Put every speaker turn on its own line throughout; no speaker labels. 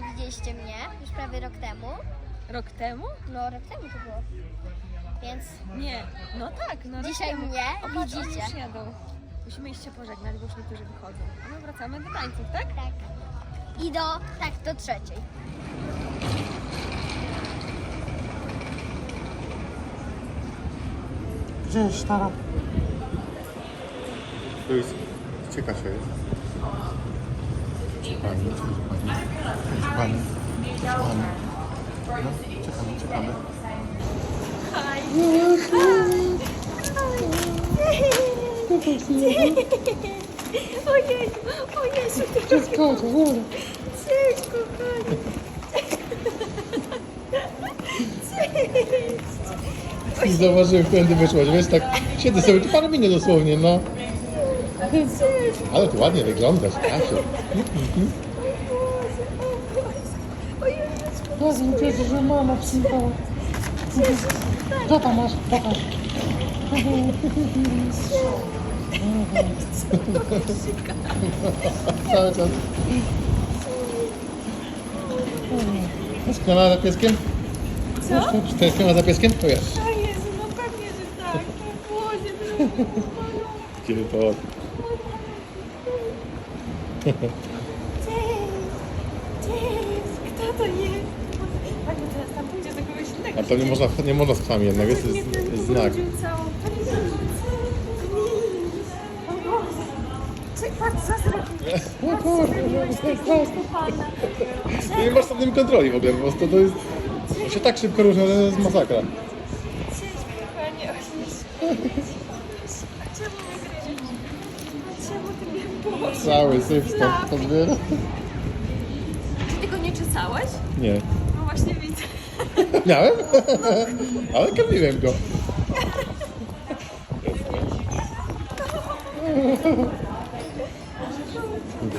nie widzieliście mnie, już prawie rok temu.
Rok temu?
No, rok temu to było. Więc
Nie. No tak, no rok
Dzisiaj
temu.
mnie
O, patrz, oni
widzicie.
już jadą. Musimy iść się pożegnać, bo już niektórzy wychodzą. A my wracamy do tańców, tak?
tak. I do, tak, do trzeciej.
Gdzie jest stara? To jest ciekawe jest. Pani, czy pani? Czy pani? No, czekamy, czekamy.
Ojej, ojej,
Cześć, koło, góry.
cześć, kochani.
I zauważyłem, którędy wyszłaś, wiesz, tak siedzę sobie, tu parę minut dosłownie, no. Ale tu ładnie wyglądasz, Kasiu. Rozum, cieszę, że mama przyjechała. Co tam masz? Pokaż. Cały czas. Tęskniona za pieskiem?
Co?
Tęskniona za pieskiem? To jest.
A Jezu, no pewnie, że tak. Boże,
Kiedy to...
Kto to jest? Bo teraz tam pójdzie do kogoś innego.
A to nie można, nie można z psami jednak, jest, jest, jest znak.
Całą... O Boże. Czek, patrz,
Nie masz nad nim kontroli w ogóle, po prostu to jest... To się tak szybko różni, że to jest masakra.
Cześć, kochanie. A czemu mnie gryziesz? A czemu ty mnie Boże?
Cały syf stąd pozbiera.
Czy ty go nie czesałeś?
Nie.
No właśnie widzę.
Miałem? Ale karmiłem go.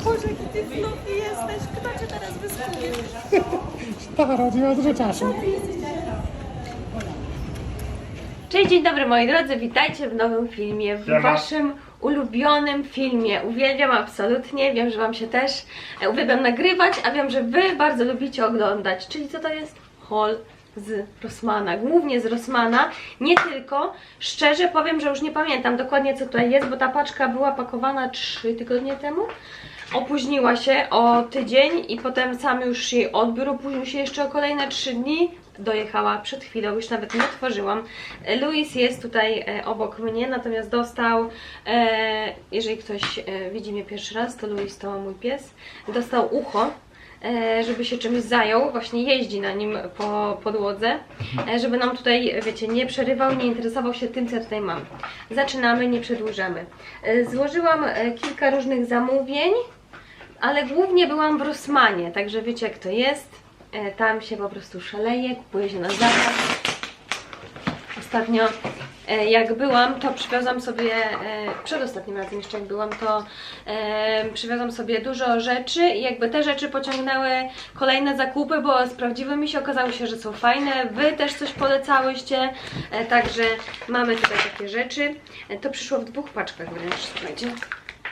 Boże, jaki ty fluffy jesteś. Kto cię teraz wyskupił?
Stara, nie ma dużo czasu.
Cześć, dzień dobry moi drodzy, witajcie w nowym filmie, w
Siema.
waszym ulubionym filmie. Uwielbiam absolutnie, wiem, że wam się też e, uwielbiam nagrywać, a wiem, że wy bardzo lubicie oglądać. Czyli co to jest? Haul z Rossmana, głównie z Rossmana, nie tylko. Szczerze powiem, że już nie pamiętam dokładnie co tutaj jest, bo ta paczka była pakowana 3 tygodnie temu. Opóźniła się o tydzień i potem sam już jej odbiór opóźnił się jeszcze o kolejne 3 dni. Dojechała przed chwilą, już nawet nie otworzyłam. Luis jest tutaj e, obok mnie, natomiast dostał, e, jeżeli ktoś e, widzi mnie pierwszy raz, to Luis to mój pies, dostał ucho żeby się czymś zajął, właśnie jeździ na nim po podłodze, żeby nam tutaj, wiecie, nie przerywał, nie interesował się tym, co ja tutaj mam. Zaczynamy, nie przedłużamy. Złożyłam kilka różnych zamówień, ale głównie byłam w Rossmanie, także wiecie jak to jest. E, Tam się po prostu szaleje, kupuje się na zapas. Ostatnio e, jak byłam, to przywiozłam sobie, e, przedostatnim razem jeszcze jak byłam, to przywiozłam sobie dużo rzeczy i jakby te rzeczy pociągnęły kolejne zakupy, bo sprawdziły mi się, okazało się, że są fajne, Wy też coś polecałyście, także mamy tutaj takie rzeczy. To przyszło w dwóch paczkach wręcz, słuchajcie.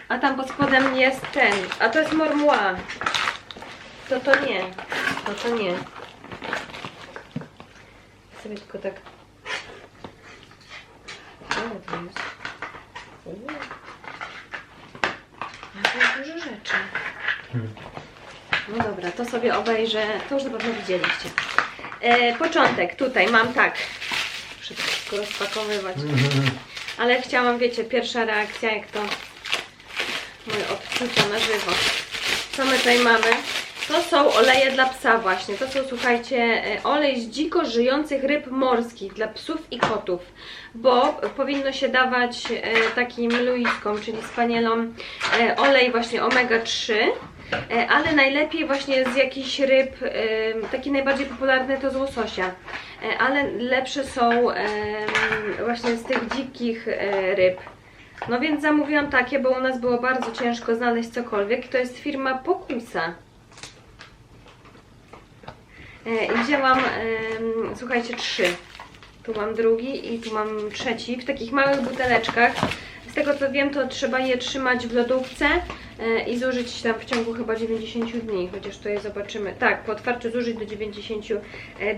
A tam pod spodem jest ten, a to jest mormua. To to nie, to to nie. Sobie tylko tak ale to jest. To jest dużo rzeczy. No dobra, to sobie obejrzę. To już na pewno widzieliście. E, początek tutaj mam tak. To wszystko rozpakowywać. Ale chciałam, wiecie, pierwsza reakcja, jak to moje odczucia na żywo. Co my tutaj mamy? To są oleje dla psa właśnie. To są, słuchajcie, e, olej z dziko żyjących ryb morskich dla psów i kotów. Bo powinno się dawać e, takim luiskom, czyli spanielom, e, olej właśnie omega-3. e, Ale najlepiej właśnie z jakichś ryb, taki najbardziej popularny to z łososia. Ale lepsze są właśnie z tych dzikich ryb. No więc zamówiłam takie, bo u nas było bardzo ciężko znaleźć cokolwiek. To jest firma Pokusa. E, I wzięłam, słuchajcie, trzy. Tu mam drugi i tu mam trzeci w takich małych buteleczkach z tego co wiem, to trzeba je trzymać w lodówce e, i zużyć tam w ciągu chyba 90 dni, chociaż to je zobaczymy. Tak, po otwarciu zużyć do 90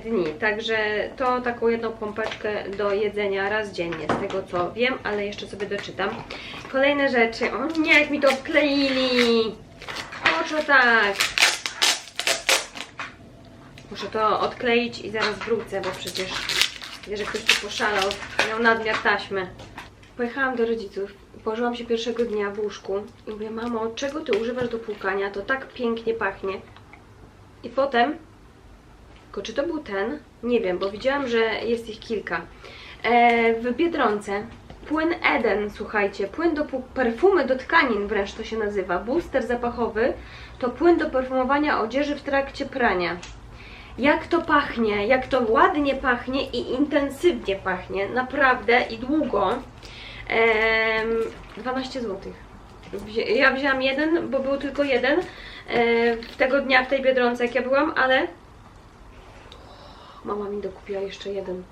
dni. Także to taką jedną pompeczkę do jedzenia raz dziennie, z tego co wiem, ale jeszcze sobie doczytam. Kolejne rzeczy. O nie, jak mi to odkleili! Po co tak? Muszę to odkleić i zaraz wrócę, bo przecież że ktoś tu poszalał, miał nadmiar taśmy. Pojechałam do rodziców, położyłam się pierwszego dnia w łóżku i mówię, mamo, czego ty używasz do płukania? To tak pięknie pachnie. I potem, tylko czy to był ten? Nie wiem, bo widziałam, że jest ich kilka. E, w Biedronce płyn Eden, słuchajcie, płyn do perfumy do tkanin wręcz to się nazywa. Booster zapachowy to płyn do perfumowania odzieży w trakcie prania. Jak to pachnie, jak to ładnie pachnie i intensywnie pachnie, naprawdę i długo. Em, 12 zł. Ja wzięłam jeden, bo był tylko jeden e, tego dnia w tej biedronce, jak ja byłam, ale mama mi dokupiła jeszcze jeden.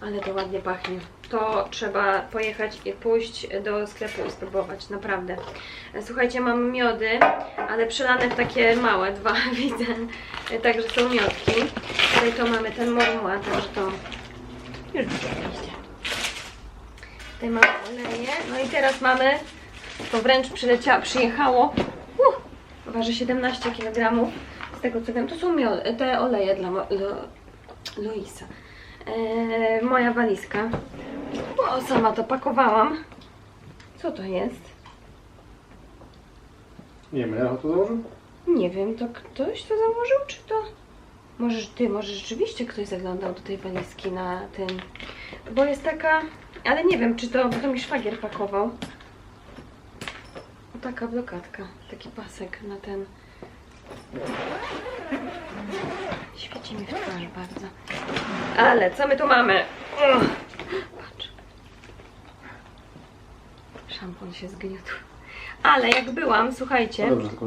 Ale to ładnie pachnie. To trzeba pojechać i pójść do sklepu i spróbować, naprawdę. Słuchajcie, mam miody, ale przelane w takie małe, dwa widzę. Także są miodki. Tutaj to mamy ten mormuła, także to już widzieliście. Tutaj mamy oleje. No i teraz mamy, to wręcz przylecia, przyjechało, uh, waży 17 kg. Z tego co wiem, to są miody, te oleje dla Lo, Luisa. E, moja walizka. O, sama to pakowałam. Co to jest?
Nie wiem, ja to założył?
Nie wiem, to ktoś to założył, czy to... Może ty, może rzeczywiście ktoś zaglądał do tej walizki na tym... Bo jest taka... Ale nie wiem, czy to... Bo to mi szwagier pakował. O, taka blokadka. Taki pasek na ten... Świeci mi w twarz bardzo. Ale co my tu mamy? Patrz. Szampon się zgniótł. Ale jak byłam, słuchajcie
No dobrze, tylko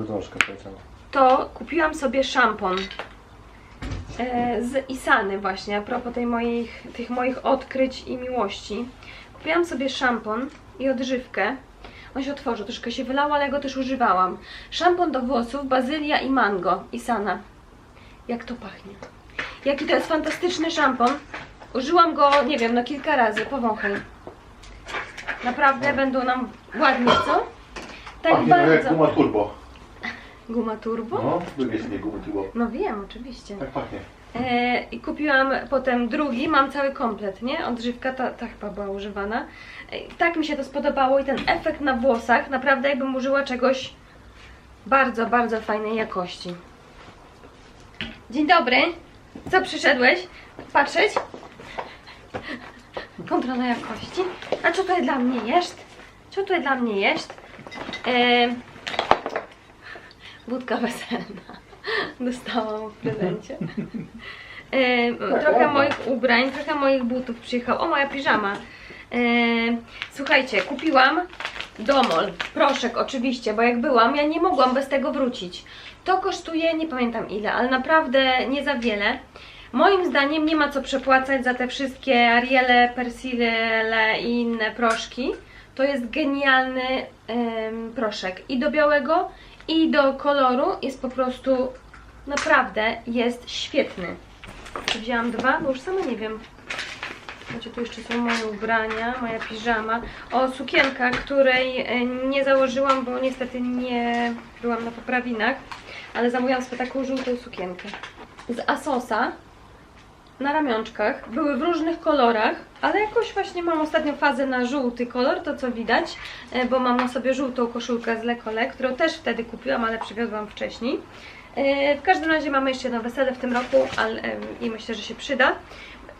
to kupiłam sobie szampon e, z Isany właśnie, a propos tej moich, tych moich odkryć i miłości. Kupiłam sobie szampon i odżywkę. On się otworzył, troszkę się wylało, ale go też używałam. Szampon do włosów, bazylia i mango, Isana. Jak to pachnie. Jaki to jest fantastyczny szampon. Użyłam go, nie wiem, no kilka razy, powąchaj. Naprawdę będą nam ładnie, co? Tak
Pachnie trochę jak
bardzo.
guma turbo.
Guma turbo?
No, wybierz nie gumy turbo.
No wiem, oczywiście.
Tak pachnie.
E, I kupiłam potem drugi, mam cały komplet, nie? Odżywka ta, ta chyba była używana. E, tak mi się to spodobało i ten efekt na włosach, naprawdę jakbym użyła czegoś bardzo, bardzo fajnej jakości. Dzień dobry. Co przyszedłeś? Patrzeć? Kontrola jakości. A co tutaj dla mnie jest? Co tutaj dla mnie jest? E, Budka weselna. Dostałam w prezencie. E, trochę moich ubrań, trochę moich butów przyjechał. O, moja piżama. E, słuchajcie, kupiłam domol, proszek oczywiście, bo jak byłam, ja nie mogłam bez tego wrócić. To kosztuje, nie pamiętam ile, ale naprawdę nie za wiele. Moim zdaniem nie ma co przepłacać za te wszystkie Ariele, Persile i inne proszki. To jest genialny em, proszek. I do białego, i do koloru jest po prostu naprawdę jest świetny. Wzięłam dwa, bo już sama nie wiem. Znaczy, tu jeszcze są moje ubrania, moja piżama. O, sukienka, której e, nie założyłam, bo niestety nie byłam na poprawinach, ale zamówiłam sobie taką żółtą sukienkę. Z Asosa na ramionczkach. Były w różnych kolorach, ale jakoś właśnie mam ostatnią fazę na żółty kolor, to co widać, e, bo mam na sobie żółtą koszulkę z Lekole, którą też wtedy kupiłam, ale przywiozłam wcześniej. E, W każdym razie mamy jeszcze jedno wesele w tym roku ale, i myślę, że się przyda.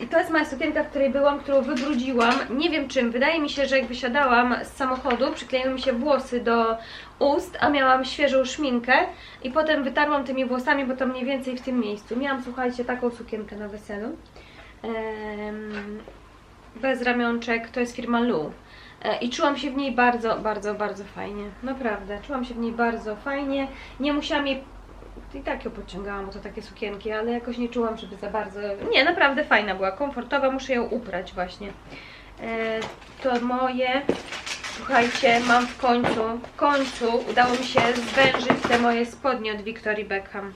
I to jest moja sukienka, w której byłam, którą wybrudziłam. Nie wiem czym. Wydaje mi się, że jak wysiadałam z samochodu, przykleiły mi się włosy do ust, a miałam świeżą szminkę i potem wytarłam tymi włosami, bo to mniej więcej w tym miejscu. Miałam, słuchajcie, taką sukienkę na weselu. Bez ramionczek, to jest firma Lu. E, I czułam się w niej bardzo, bardzo, bardzo fajnie. Naprawdę, czułam się w niej bardzo fajnie. Nie musiałam jej i tak ją podciągałam, bo to takie sukienki, ale jakoś nie czułam, żeby za bardzo... Nie, naprawdę fajna była, komfortowa, muszę ją uprać właśnie. E, to moje Słuchajcie, mam w końcu, w końcu udało mi się zwężyć te moje spodnie od Victoria Beckham.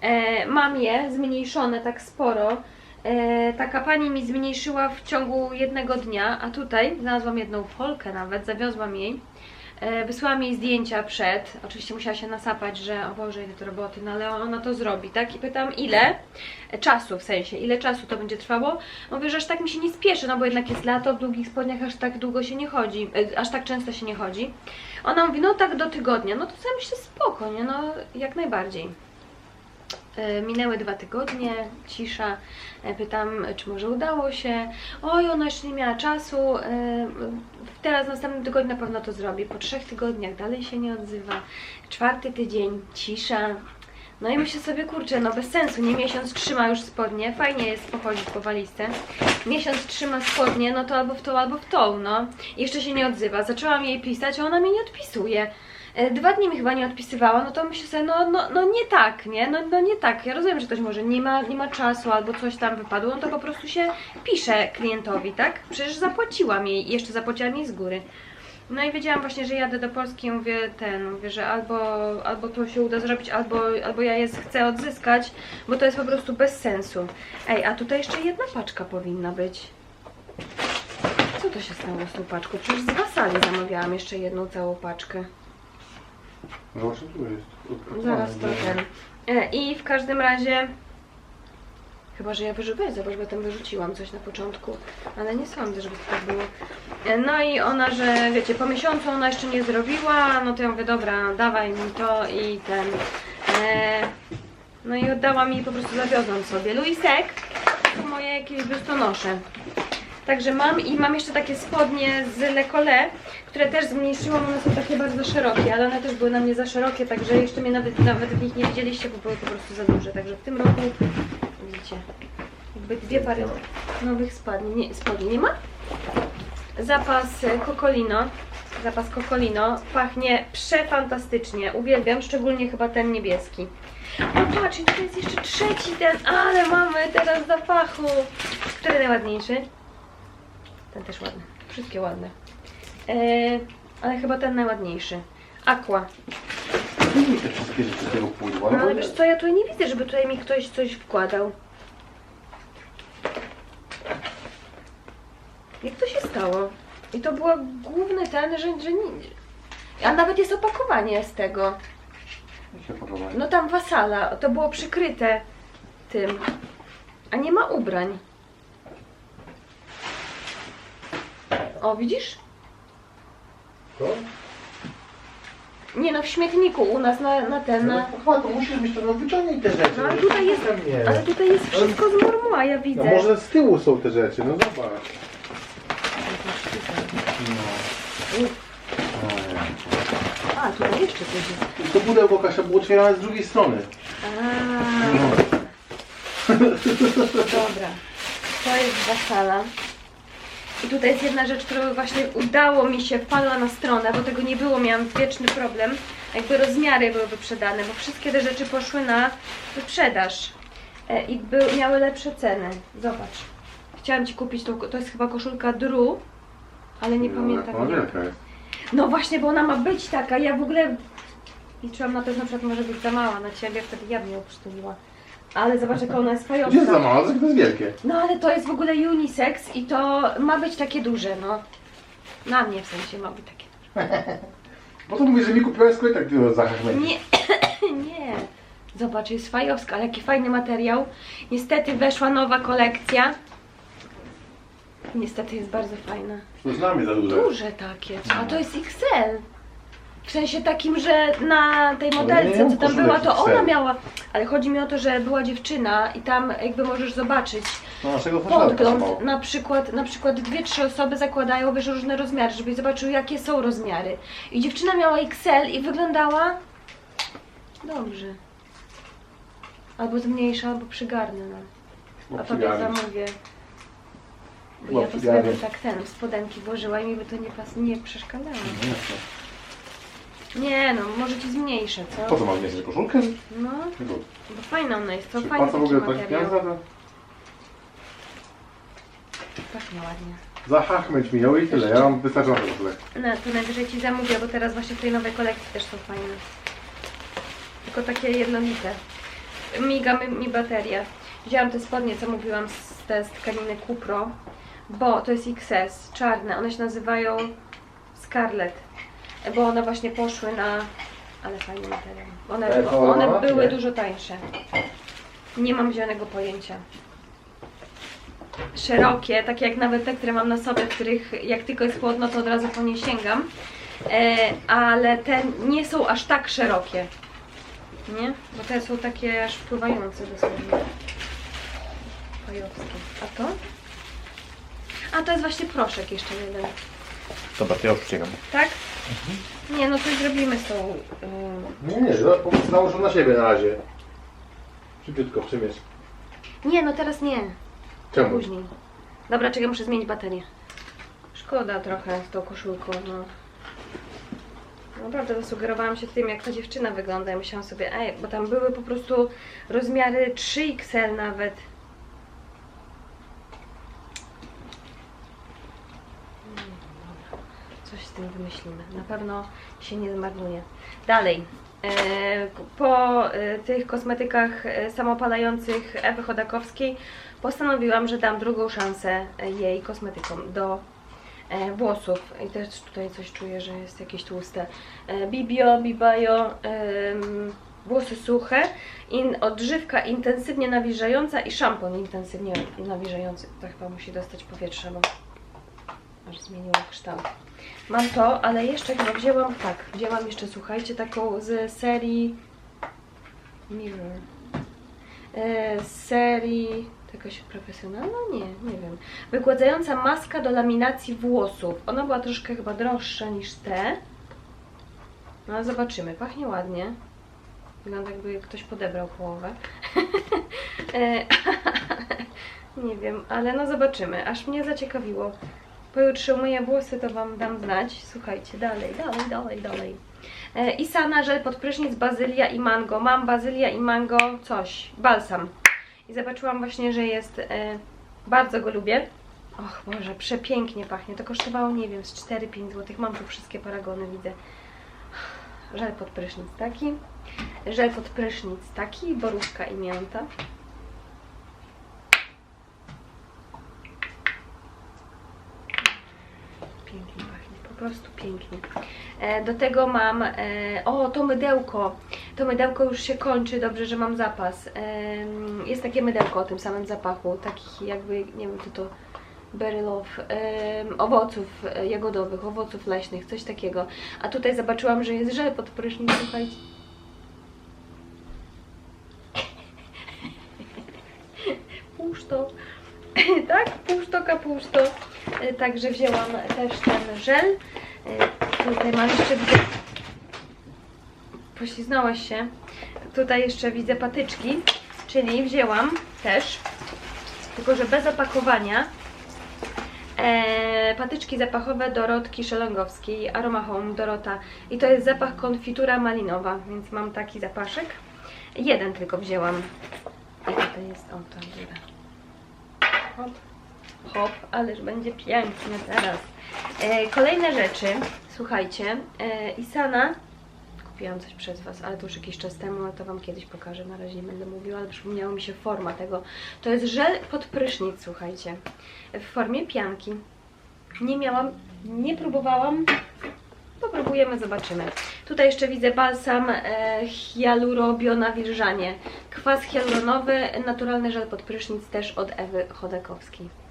E, mam je zmniejszone tak sporo. E, taka pani mi zmniejszyła w ciągu jednego dnia, a tutaj znalazłam jedną folkę nawet, zawiozłam jej. E, wysłałam jej zdjęcia przed. Oczywiście musiała się nasapać, że o Boże, ile to roboty, no ale ona to zrobi, tak? I pytam, ile E, czasu, w sensie, ile czasu to będzie trwało. Mówię, że aż tak mi się nie spieszy, no bo jednak jest lato, w długich spodniach aż tak długo się nie chodzi, e, aż tak często się nie chodzi. Ona mówi, no tak do tygodnia, no to sobie myślę, spoko, nie? No jak najbardziej. E, Minęły dwa tygodnie, cisza. E, Pytam, czy może udało się. Oj, ona jeszcze nie miała czasu. e, Teraz w następnym tygodniu na pewno to zrobi. Po trzech tygodniach dalej się nie odzywa. Czwarty tydzień, cisza. No i myślę sobie, kurczę, no bez sensu, nie miesiąc trzyma już spodnie, fajnie jest pochodzić po walizce. Miesiąc trzyma spodnie, no to albo w tą, albo w tą, no. Jeszcze się nie odzywa. Zaczęłam jej pisać, a ona mi nie odpisuje. E, Dwa dni mi chyba nie odpisywała, no to myślę sobie, no, no, no nie tak, nie? No, no nie tak. Ja rozumiem, że ktoś może nie ma, nie ma czasu albo coś tam wypadło, no to po prostu się pisze klientowi, tak? Przecież zapłaciłam jej jeszcze zapłaciłam jej z góry. No i wiedziałam właśnie, że jadę do Polski i mówię ten, mówię, że albo, albo to się uda zrobić, albo, albo ja je chcę odzyskać, bo to jest po prostu bez sensu. Ej, a tutaj jeszcze jedna paczka powinna być. Co to się stało z tą paczką? Przecież z Wasali zamawiałam jeszcze jedną całą paczkę.
Zobacz, co tu jest.
Zaraz to ten. E, I w każdym razie. Chyba, że ja wyrzuciłam, zobacz, bo tam wyrzuciłam coś na początku, ale nie sądzę, żeby to tak było. E, No i ona, że wiecie, po miesiącu ona jeszcze nie zrobiła, no to ja mówię, dobra, dawaj mi to i ten. E, no i oddałam jej, po prostu zawiozłam sobie. Luisek, to moje jakieś biustonosze. Także mam i mam jeszcze takie spodnie z Le Collet, które też zmniejszyłam, one są takie bardzo szerokie, ale one też były na mnie za szerokie, także jeszcze mnie nawet, nawet w nich nie widzieliście, bo były po prostu za duże. Także w tym roku, widzicie, jakby dwie pary nowych spodni. Nie, spodni nie ma? Zapas Cocolino, zapas Cocolino pachnie przefantastycznie, uwielbiam, szczególnie chyba ten niebieski. O patrz, i tutaj jest jeszcze trzeci ten, ale mamy teraz zapachu. Który najładniejszy? Ten też ładny. Wszystkie ładne. Eee, ale chyba ten najładniejszy. Aqua.
Nie te wszystkie rzeczy z tego pudła.
No ale wiesz co, ja tutaj nie widzę, żeby tutaj mi ktoś coś wkładał. Jak to się stało? I to był główny ten, że, że nie... A nawet jest opakowanie z tego. No tam wasala, to było przykryte tym. A nie ma ubrań. O, widzisz?
Co?
Nie no, w śmietniku u nas na, na ten,
No
na...
to to musisz mieć to, no wyciągnij te rzeczy.
No ale tutaj jest,
tam nie.
ale tutaj jest wszystko z marmuła, ja
No
widzę.
może z tyłu są te rzeczy, no zobacz.
A, tutaj jeszcze coś jest.
To pudełko Kasia było otwierane z drugiej strony.
A,
No.
dobra. To jest wasala. I tutaj jest jedna rzecz, którą właśnie udało mi się, wpadła na stronę, bo tego nie było, miałam wieczny problem. Jakby rozmiary były wyprzedane, bo wszystkie te rzeczy poszły na wyprzedaż. E, I był, miały lepsze ceny. Zobacz. Chciałam Ci kupić tą, to jest chyba koszulka Dru, ale nie pamiętam.
No
jak.
wielka jest.
No właśnie, bo ona ma być taka. Ja w ogóle liczyłam na to, że na przykład może być za mała na ciebie, wtedy ja bym ją przytuliła. Ale zobacz, jaka ona jest
Gdzie jest za
fajowska.
mała? To jest wielkie.
No ale to jest w ogóle unisex i to ma być takie duże, no. Na mnie w sensie ma być takie.
Potem mówisz, że mi kupiłaś skoro i tak ty zachachmę.
Nie, nie. Zobacz, jest fajowska, ale jaki fajny materiał. Niestety weszła nowa kolekcja. Niestety jest bardzo fajna.
To znamy za duże.
Duże takie, a to jest XL. W sensie takim, że na tej modelce, co tam była, to ona miała. Ale chodzi mi o to, że była dziewczyna i tam jakby możesz zobaczyć
No naszego
podgląd. Na przykład, na przykład dwie, trzy osoby zakładają wiesz, różne rozmiary, żebyś zobaczył jakie są rozmiary. I dziewczyna miała XL i wyglądała dobrze. Albo zmniejsza, albo przygarnę. No. A tobie zamówię. Bo ja to sobie bym tak ten, spodenki włożyła i mi by to nie, pas, nie przeszkadzało.
Nie,
no, może ci zmniejszę,
Po
co?
co mam mieć koszulkę?
No,
Czego?
bo fajna ona jest, to
Czy
fajny
pan co w
taki
ogóle tak
materiał.
pieniądze?
Pachnie ładnie.
Zahachmęć minął i tyle. Ja mam wystarczająco ogóle.
No, to najwyżej Ci zamówię, bo teraz właśnie w tej nowej kolekcji też są fajne. Tylko takie jednolite. Miga mi, mi bateria. Wzięłam te spodnie, co mówiłam, z, te z tkaniny Kupro, bo to jest XS, czarne. One się nazywają Scarlet, bo one właśnie poszły na... Ale fajny materiał. One, one były
nie?
dużo tańsze. Nie mam zielonego pojęcia. Szerokie, takie jak nawet te, które mam na sobie, których jak tylko jest chłodno, to od razu po nie sięgam. E, ale te nie są aż tak szerokie. Nie? Bo te są takie aż wpływające dosłownie. Fajowskie. A to? A to jest właśnie proszek jeszcze jeden.
Dobra, to ja już przyjecham.
Tak? Nie, no coś zrobimy z tą... Yy...
Nie, nie, po prostu na siebie na razie. Szybciutko przymierz.
Nie, no teraz nie.
Czemu?
Później. Dobra, czekaj, muszę zmienić baterię. Szkoda trochę z tą koszulką, no. Naprawdę zasugerowałam się tym, jak ta dziewczyna wygląda. Ja myślałam sobie, ej, bo tam były po prostu rozmiary 3XL nawet. Mm, dobra. Coś z tym wymyślimy. Na pewno się nie zmarnuje. Dalej. E, Po e, tych kosmetykach e, samopalających Ewy Chodakowskiej postanowiłam, że dam drugą szansę jej kosmetykom do włosów. I też tutaj coś czuję, że jest jakieś tłuste. Bibio, Bibajo, włosy suche, in, odżywka intensywnie nawilżająca i szampon intensywnie nawilżający. To chyba musi dostać powietrze, bo aż zmieniło kształt. Mam to, ale jeszcze chyba wzięłam, tak, wzięłam jeszcze, słuchajcie, taką z serii Mirror. E, z serii, jakaś profesjonalna? Nie, nie wiem. Wygładzająca maska do laminacji włosów. Ona była troszkę chyba droższa niż te. No ale zobaczymy, pachnie ładnie. Wygląda jakby ktoś podebrał połowę. E, nie wiem, ale no zobaczymy. Aż mnie zaciekawiło. Pojutrze umyję włosy, to Wam dam znać. Słuchajcie, dalej, dalej, dalej, dalej. E, Isana żel pod prysznic, bazylia i mango. Mam bazylia i mango coś, balsam. I zobaczyłam właśnie, że jest, e, bardzo go lubię. Och Boże, przepięknie pachnie. To kosztowało, nie wiem, z 4-5 zł. Mam tu wszystkie paragony, widzę. Żel pod prysznic taki. Żel pod prysznic taki, borówka i mięta. Pięknie pachnie, po prostu pięknie. E, do tego mam, e, o to mydełko. To mydełko już się kończy, dobrze, że mam zapas. Em, jest takie mydełko o tym samym zapachu, takich jakby, nie wiem, czy to berry love, owoców e, jagodowych, owoców leśnych, coś takiego. A tutaj zobaczyłam, że jest żel pod prysznic, słuchajcie. Puszto. tak, puszto, kapuszto. E, Także wzięłam też ten żel. E, Tutaj mam jeszcze widzę. Pośliznęłaś się. Tutaj jeszcze widzę patyczki, czyli wzięłam też, tylko że bez opakowania. E, patyczki zapachowe Dorotki Szelongowskiej, Aroma Home Dorota. I to jest zapach konfitura malinowa, więc mam taki zapaszek. Jeden tylko wzięłam. I tutaj jest, o, ta góra. Hop, hop, ależ będzie pięknie teraz. E, kolejne rzeczy, słuchajcie, e, Isana, kupiłam coś przez Was, ale to już jakiś czas temu, ale to Wam kiedyś pokażę, na razie nie będę mówiła, ale przypomniała mi się forma tego. To jest żel pod prysznic, słuchajcie, w formie pianki. Nie miałam, nie próbowałam, Popróbujemy, zobaczymy. Tutaj jeszcze widzę balsam e, hialurobionawilżanie. Kwas hialuronowy, naturalny żel pod prysznic też od Ewy Chodakowskiej.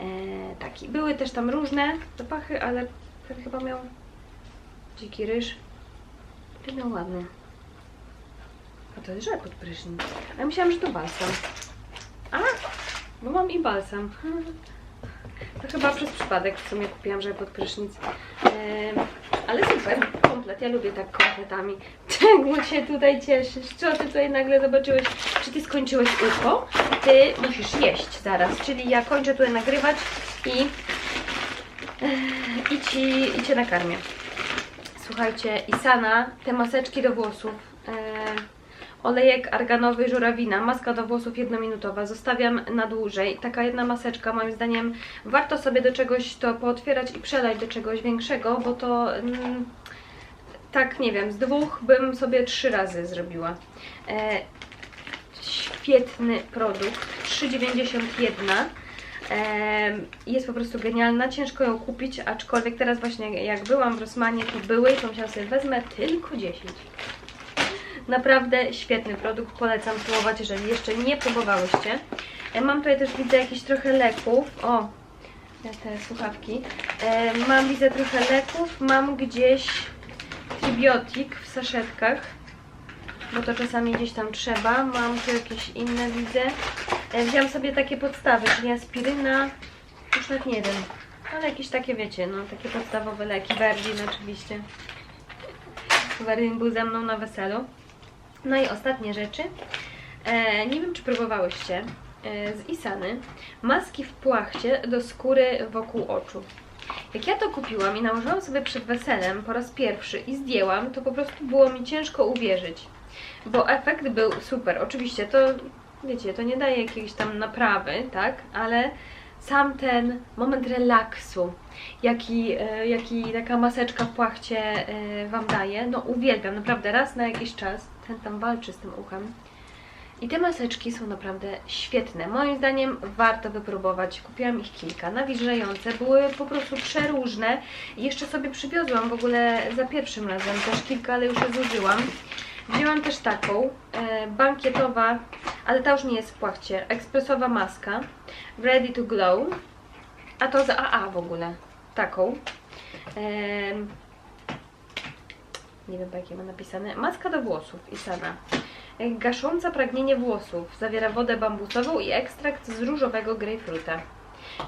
E, taki. Były też tam różne zapachy, ale ten chyba miał dziki ryż. Ten miał ładny. A to jest żel pod prysznic. A ja myślałam, że to balsam. A, bo mam i balsam. To chyba przez przypadek w sumie kupiłam żel pod prysznic. Em, ale super, komplet. Ja lubię tak kompletami. Czego się tutaj cieszysz? Co ty tutaj nagle zobaczyłeś? Czy ty skończyłeś ucho? Ty musisz jeść zaraz. Czyli ja kończę tutaj nagrywać i, i, ci, i cię nakarmię. Słuchajcie, Isana, te maseczki do włosów. E, olejek arganowy żurawina, maska do włosów jednominutowa, zostawiam na dłużej. Taka jedna maseczka, moim zdaniem, warto sobie do czegoś to pootwierać i przelać do czegoś większego, bo to mm, tak, nie wiem, z dwóch bym sobie trzy razy zrobiła. E, świetny produkt, 3,91. Em, Jest po prostu genialna, ciężko ją kupić, aczkolwiek teraz właśnie jak byłam w Rosmanie, to były i pomyślałam sobie, wezmę tylko 10. Naprawdę świetny produkt, polecam spróbować, jeżeli jeszcze nie próbowałyście. E, Mam tutaj też, widzę, jakieś trochę leków. O, te słuchawki. E, Mam, widzę, trochę leków, mam gdzieś tribiotik w saszetkach bo to czasami gdzieś tam trzeba. Mam tu jakieś inne, widzę. E, Wziąłam sobie takie podstawy, czyli aspiryna, już nawet nie wiem, ale jakieś takie, wiecie, no takie podstawowe leki. Verdin oczywiście. Verdin był ze mną na weselu. No i ostatnie rzeczy. E, nie wiem, czy próbowałyście e, z Isany maski w płachcie do skóry wokół oczu. Jak ja to kupiłam i nałożyłam sobie przed weselem po raz pierwszy i zdjęłam, to po prostu było mi ciężko uwierzyć bo efekt był super. Oczywiście to, wiecie, to nie daje jakiejś tam naprawy, tak, ale sam ten moment relaksu, jaki, e, jaki taka maseczka w płachcie e, Wam daje, no uwielbiam, naprawdę raz na jakiś czas, ten tam walczy z tym uchem. I te maseczki są naprawdę świetne. Moim zdaniem warto wypróbować. Kupiłam ich kilka, nawilżające, były po prostu przeróżne. Jeszcze sobie przywiozłam w ogóle za pierwszym razem też kilka, ale już je zużyłam. Wzięłam też taką, e, bankietowa, ale ta już nie jest w płachcie, ekspresowa maska, ready to glow, a to za AA w ogóle, taką. Em, nie wiem, jakie ma napisane. Maska do włosów Isana. E, Gasząca pragnienie włosów. Zawiera wodę bambusową i ekstrakt z różowego grejpfruta.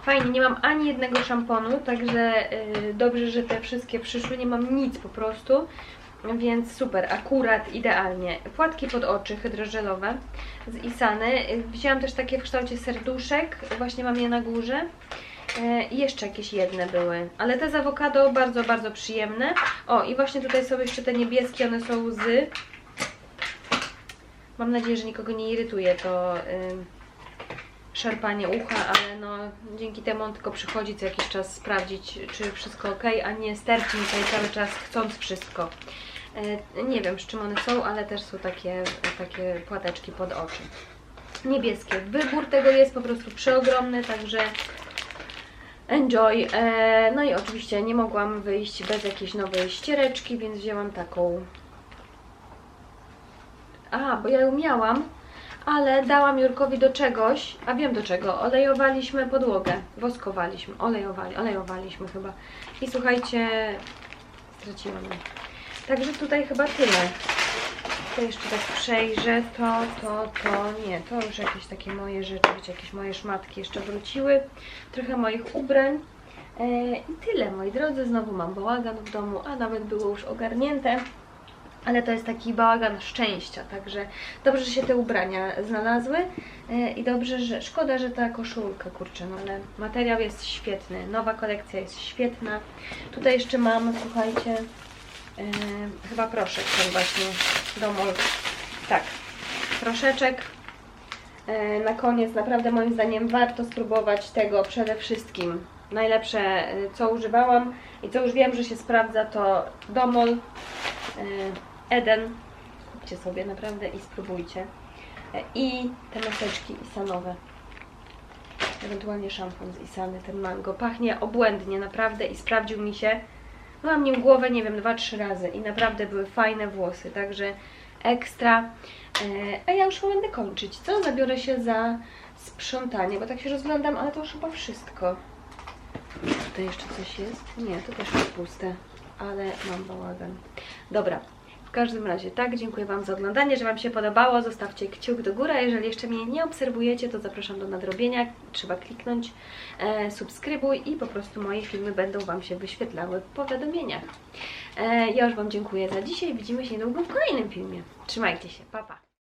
Fajnie, nie mam ani jednego szamponu, także y, dobrze, że te wszystkie przyszły. Nie mam nic po prostu. Więc super, akurat idealnie. Płatki pod oczy hydrożelowe z Isany. Wzięłam też takie w kształcie serduszek, właśnie mam je na górze. E, I jeszcze jakieś jedne były, ale te z awokado bardzo, bardzo przyjemne. O, i właśnie tutaj są jeszcze te niebieskie, one są z... Mam nadzieję, że nikogo nie irytuje to ym, szarpanie ucha, ale no dzięki temu on tylko przychodzi co jakiś czas sprawdzić, czy wszystko ok, a nie sterczy mi tutaj cały czas chcąc wszystko. E, nie wiem z czym one są, ale też są takie, takie płateczki pod oczy. Niebieskie. Wybór tego jest po prostu przeogromny, także enjoy. E, no i oczywiście nie mogłam wyjść bez jakiejś nowej ściereczki, więc wzięłam taką. A, bo ja ją miałam, ale dałam Jurkowi do czegoś, a wiem do czego. Olejowaliśmy podłogę, woskowaliśmy, olejowali, olejowaliśmy chyba. I słuchajcie, straciłam ją. Także tutaj chyba tyle. To jeszcze tak przejrzę, to, to, to, nie, to już jakieś takie moje rzeczy, wiecie, jakieś moje szmatki jeszcze wróciły, trochę moich ubrań. E, i tyle, moi drodzy, znowu mam bałagan w domu, a nawet było już ogarnięte, ale to jest taki bałagan szczęścia, także dobrze, że się te ubrania znalazły. E, i dobrze, że, szkoda, że ta koszulka, kurczę, no ale materiał jest świetny, nowa kolekcja jest świetna, tutaj jeszcze mam, słuchajcie, Yy, chyba proszek ten właśnie domol. Tak, proszeczek. Na koniec naprawdę moim zdaniem warto spróbować tego przede wszystkim. Najlepsze yy, co używałam i co już wiem, że się sprawdza to domol yy, Eden. Kupcie sobie naprawdę i spróbujcie. I te maseczki isanowe. Ewentualnie szampon z Isany, ten mango. Pachnie obłędnie naprawdę i sprawdził mi się. Myłam nim głowę, nie wiem, dwa, trzy razy i naprawdę były fajne włosy, także ekstra. E, A ja już będę kończyć, co? Zabiorę się za sprzątanie, bo tak się rozglądam, ale to już chyba wszystko. Tutaj jeszcze coś jest? Nie, to też jest puste, ale mam bałagan. Dobra, w każdym razie tak, dziękuję Wam za oglądanie, że Wam się podobało, zostawcie kciuk do góry, jeżeli jeszcze mnie nie obserwujecie, to zapraszam do nadrobienia, trzeba kliknąć e, subskrybuj i po prostu moje filmy będą Wam się wyświetlały w powiadomieniach. E, ja już Wam dziękuję za dzisiaj, widzimy się niedługo w kolejnym filmie. Trzymajcie się, pa pa!